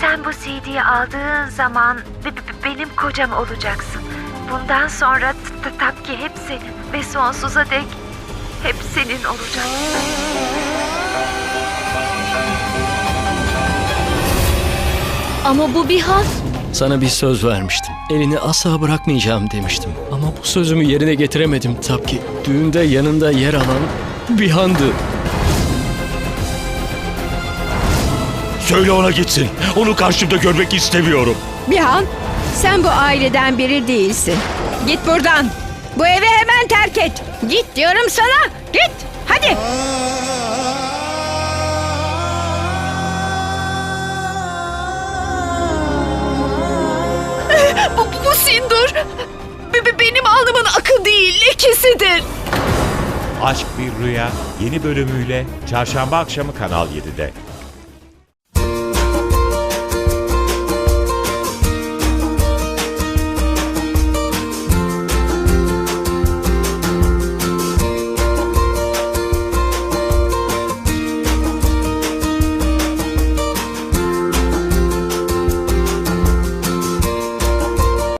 Sen bu CD'yi aldığın zaman be- be- benim kocam olacaksın. Bundan sonra t- t- Tapki hep senin ve sonsuza dek hep senin olacak. Ama bu bir haz. Sana bir söz vermiştim. Elini asla bırakmayacağım demiştim. Ama bu sözümü yerine getiremedim Tapki. Düğünde yanında yer alan bir handı. Söyle ona gitsin. Onu karşımda görmek istemiyorum. Bihan, sen bu aileden biri değilsin. Git buradan. Bu evi hemen terk et. Git diyorum sana. Git. Hadi. Bu, bu sindur. Be- be- benim alnımın akı değil, lekesidir. Aşk Bir Rüya yeni bölümüyle çarşamba akşamı Kanal 7'de.